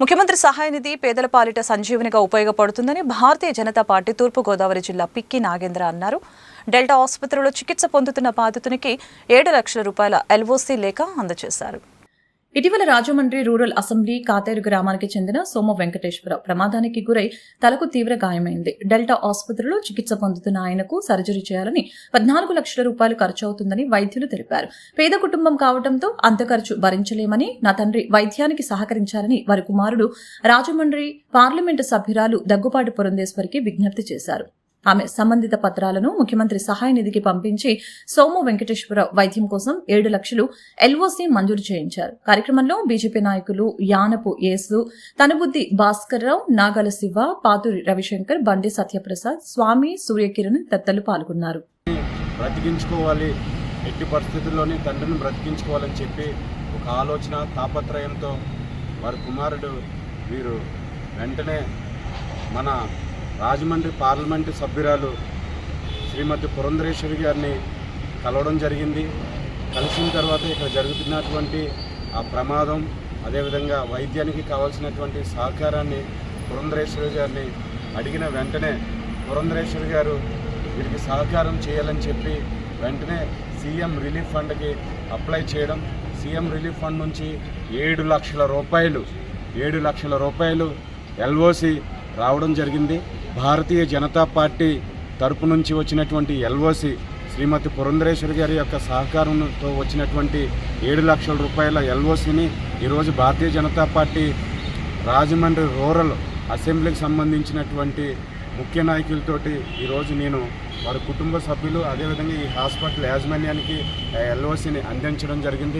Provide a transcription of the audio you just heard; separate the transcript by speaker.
Speaker 1: ముఖ్యమంత్రి సహాయ నిధి పేదల పాలిట సంజీవనిగా ఉపయోగపడుతుందని భారతీయ జనతా పార్టీ తూర్పుగోదావరి జిల్లా పిక్కి నాగేంద్ర అన్నారు. డెల్టా ఆసుపత్రిలో చికిత్స పొందుతున్న బాధితునికి ఏడు లక్షల రూపాయల ఎల్ఓసీ లేఖ అందజేశారు. ఇటీవల రాజమండ్రి రూరల్ అసెంబ్లీ కాతేరు గ్రామానికి చెందిన సోమ వెంకటేశ్వర ప్రమాదానికి గురై తలకు తీవ్ర గాయమైంది. డెల్టా ఆసుపత్రిలో చికిత్స పొందుతున్న ఆయనకు సర్జరీ చేయాలని పద్నాలుగు లక్షల రూపాయలు ఖర్చు అవుతుందని వైద్యులు తెలిపారు. పేద కుటుంబం కావడంతో అంత ఖర్చు భరించలేమని నా తండ్రి వైద్యానికి సహకరించాలని వారి కుమారుడు రాజమండ్రి పార్లమెంటు సభ్యురాలు దగ్గుపాటి పురంధేశ్వరికి విజ్ఞప్తి చేశారు. ఆమె సంబంధిత పత్రాలను ముఖ్యమంత్రి సహాయ నిధికి పంపించి సోము వెంకటేశ్వర వైద్యం కోసం ఏడు లక్షలు ఎల్ఓసి మంజూరు చేయించారు. కార్యక్రమంలో బీజేపీ నాయకులు యానపు యేసు తనుబుద్ది భాస్కర్రావు నాగల శివ పాతూరి రవిశంకర్ బండి సత్యప్రసాద్ స్వామి సూర్యకిరణ్ తత్తలు పాల్గొన్నారు.
Speaker 2: బ్రతికించుకోవాలి. ఎట్టి పరిస్థితుల్లోనే తండ్రిని బ్రతికించుకోవాలని చెప్పి ఒక ఆలోచన తాపత్రయంతో వారి కుమారుడు వీరు వెంటనే మన రాజమండ్రి పార్లమెంటు సభ్యురాలు శ్రీమతి పురంధరేశ్వరి గారిని కలవడం జరిగింది. కలిసిన తర్వాత ఇక్కడ జరుగుతున్నటువంటి ఆ ప్రమాదం అదేవిధంగా వైద్యానికి కావాల్సినటువంటి సహకారాన్ని పురంధరేశ్వరి గారిని అడిగిన వెంటనే పురంధరేశ్వరి గారు వీరికి సహకారం చేయాలని చెప్పి వెంటనే సీఎం రిలీఫ్ ఫండ్కి అప్లై చేయడం. సీఎం రిలీఫ్ ఫండ్ నుంచి ఏడు లక్షల రూపాయలు ఏడు లక్షల రూపాయలు ఎల్ఓసి రావడం జరిగింది. భారతీయ జనతా పార్టీ తరపు నుంచి వచ్చినటువంటి ఎల్ఓసి శ్రీమతి పురంధరేశ్వరి గారి యొక్క సహకారంతో వచ్చినటువంటి ఏడు లక్షల రూపాయల ఎల్ఓసిని ఈరోజు భారతీయ జనతా పార్టీ రాజమండ్రి రూరల్ అసెంబ్లీకి సంబంధించినటువంటి ముఖ్య నాయకులతోటి ఈరోజు నేను వారి కుటుంబ సభ్యులు అదేవిధంగా ఈ హాస్పిటల్ యాజమాన్యానికి ఎల్ఓసిని అందించడం జరిగింది.